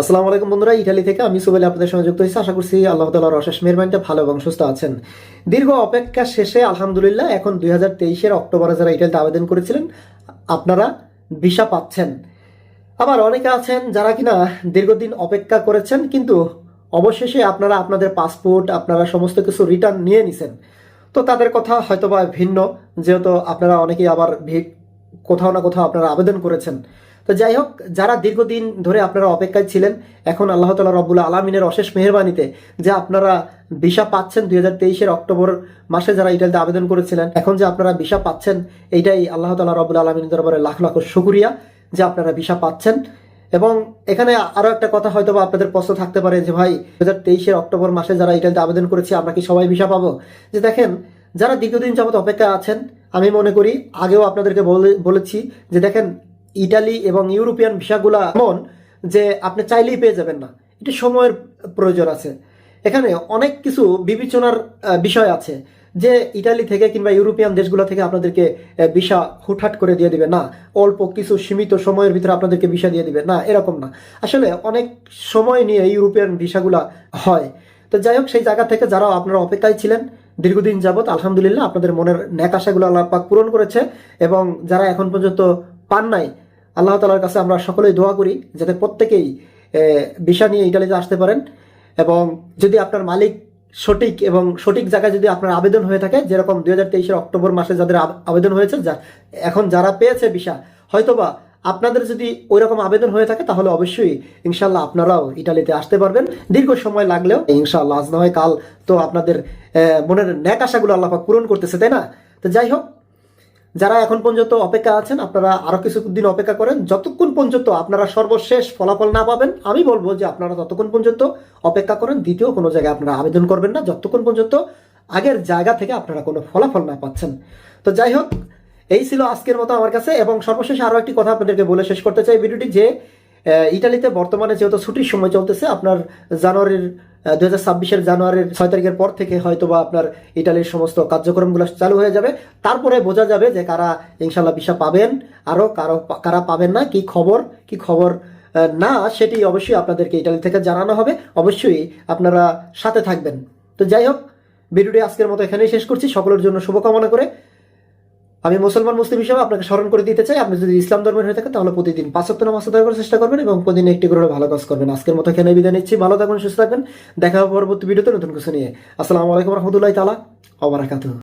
আসসালামু আলাইকুম বন্ধুরা, ইটালি থেকে আমি সুবেলি আপনাদের সঙ্গে যুক্ত হয়েছি। আশা করছি আল্লাহ তালার অশেষ মেহরবানিতে ভালো এবং সুস্থ আছেন। দীর্ঘ অপেক্ষা শেষে আলহামদুলিল্লাহ, এখন দুই হাজার তেইশের অক্টোবরে যারা ইটালিতে আবেদন করেছিলেন, আপনারা ভিসা পাচ্ছেন। আবার অনেকে আছেন যারা কিনা দীর্ঘদিন অপেক্ষা করেছেন, কিন্তু অবশেষে আপনারা আপনাদের পাসপোর্ট, আপনারা সমস্ত কিছু রিটার্ন নিয়ে নিছেন। তো তাদের কথা হয়তোবা ভিন্ন, যেহেতু আপনারা অনেকেই আবার কোথাও না কোথাও আপনারা আবেদন করেছেন। তো যাই হোক, যারা দীর্ঘদিন ধরে আপনারা অপেক্ষায় ছিলেন, এখন আল্লাহ তালা রব্বুল আলমিনের অশেষ মেহরবানিতে যে আপনারা ভিসা পাচ্ছেন দুই হাজার তেইশের অক্টোবর মাসে যারা ইটালিতে আবেদন করেছিলেন, এখন যে আপনারা ভিসা পাচ্ছেন, এইটাই আল্লাহ তালা রব্বুল আলমিনের দরবারে লাখ লাখ শুকুরিয়া যে আপনারা ভিসা পাচ্ছেন। এবং এখানে আরও একটা কথা হয়তো বা আপনাদের প্রশ্ন থাকতে পারে যে, ভাই দু হাজার তেইশের অক্টোবর মাসে যারা ইটালিতে আবেদন করেছি, আমরা কি সবাই ভিসা পাবো? যে দেখেন, যারা দীর্ঘদিন যাবত অপেক্ষা আছেন, আমি মনে করি, আগেও আপনাদেরকে বলে- বলেছি যে, দেখেন ইটালি এবং ইউরোপিয়ান ভিসাগুলা এমন যে আপনি চাইলেই পেয়ে যাবেন না। এটা সময়ের প্রয়োজন আছে। এখানে অনেক কিছু বিবেচনার বিষয় আছে যে ইটালি থেকে কিংবা ইউরোপিয়ান দেশগুলো থেকে আপনাদেরকে ভিসা হুটহাট করে দিয়ে দিবে। না, অল্প কিছু সীমিত সময়ের ভিতরে আপনাদেরকে ভিসা দিয়ে দিবে। না, এরকম না। আসলে অনেক সময় নিয়ে ইউরোপিয়ান ভিসাগুলা হয়। তো যাই হোক, সেই জায়গা থেকে যারা আপনারা অপেক্ষায় ছিলেন, দীর্ঘদিন যাবত আলহামদুলিল্লাহ, আপনাদের মনের ন্যাক আশাগুলো আল্লাহ পাক পূরণ করেছে এবং যারা এখন পর্যন্ত পান নাই আল্লাহ তালার কাছে আমরা সকলেই দোয়া করি যাতে প্রত্যেকেই ভিসা নিয়ে ইটালিতে আসতে পারেন এবং যদি আপনার মালিক সঠিক এবং সঠিক জায়গায় যদি আপনার আবেদন হয়ে থাকে, যেরকম দুই হাজার তেইশের অক্টোবর মাসে যাদের আবেদন হয়েছে, যা, এখন যারা পেয়েছে ভিসা হয়তোবা আপনাদের যদি ওই রকম আবেদন হয়ে থাকে, তাহলে অবশ্যই ইনশাল্লাহ আপনারাও ইটালিতে আসতে পারবেন। দীর্ঘ সময় লাগলেও ইনশাল্লাহ আজ না হয় কাল তো আপনাদের মনের ন্যাক আশাগুলো আল্লাহ পূরণ করতেছে, তাই না? তো যাই হোক যারা এখন পর্যন্ত অপেক্ষা আছেন, আপনারা আরও কিছুদিন অপেক্ষা করেন। যতক্ষণ পর্যন্ত আপনারা সর্বশেষ ফলাফল না পাবেন, আমি বলব যে আপনারা ততক্ষণ পর্যন্ত অপেক্ষা করেন। দ্বিতীয় কোনো জায়গায় আপনারা আবেদন করবেন না। যতক্ষণ পর্যন্ত আগের জায়গা থেকে আপনারা কোনো ফলাফল না পাচ্ছেন। তো যাই হোক, এই ছিল আজকের মতো আমার কাছে। এবং সর্বশেষ আরও একটি কথা আপনাদেরকে বলে শেষ করতে চাই। ভিডিওটি যে ইটালিতে বর্তমানে যেহেতু ছুটির সময় চলতেছে, আপনার জানুয়ারির দুই হাজার ছাব্বিশের জানুয়ারির ছয় তারিখের পর থেকে হয়তো বা আপনার ইটালির সমস্ত কার্যক্রমগুলো চালু হয়ে যাবে। তারপরে বোঝা যাবে যে কারা ইনশাল্লাহ ভিসা পাবেন আরও কারও কারা পাবেন না, কি খবর কি খবর না, সেটি অবশ্যই আপনাদেরকে ইটালি থেকে জানানো হবে। অবশ্যই আপনারা সাথে থাকবেন। তো যাই হোক, ভিডিওটি আজকের মতো এখানেই শেষ করছি। সকলের জন্য শুভকামনা করে আমি মুসলমান, মুসলিম হিসেবে আপনাকে স্মরণ করে দিতে চাই। আপনি যদি ইসলাম ধর্মের হয়ে থাকেন, তাহলে প্রতিদিন পাঁচ সপ্তাহ নামাজ আদায় করার চেষ্টা করবেন এবং প্রতিদিন একটি করে ভালো কাজ করবেন। আজকের মতো এখানে বিদায় নিচ্ছি। ভালো থাকবেন সুস্থ থাকবেন দেখা হবে পরবর্তী ভিডিওতে নতুন কিছু নিয়ে। আসসালামু আলাইকুম রহমতুল্লাহ তালা অবরাকাতুহ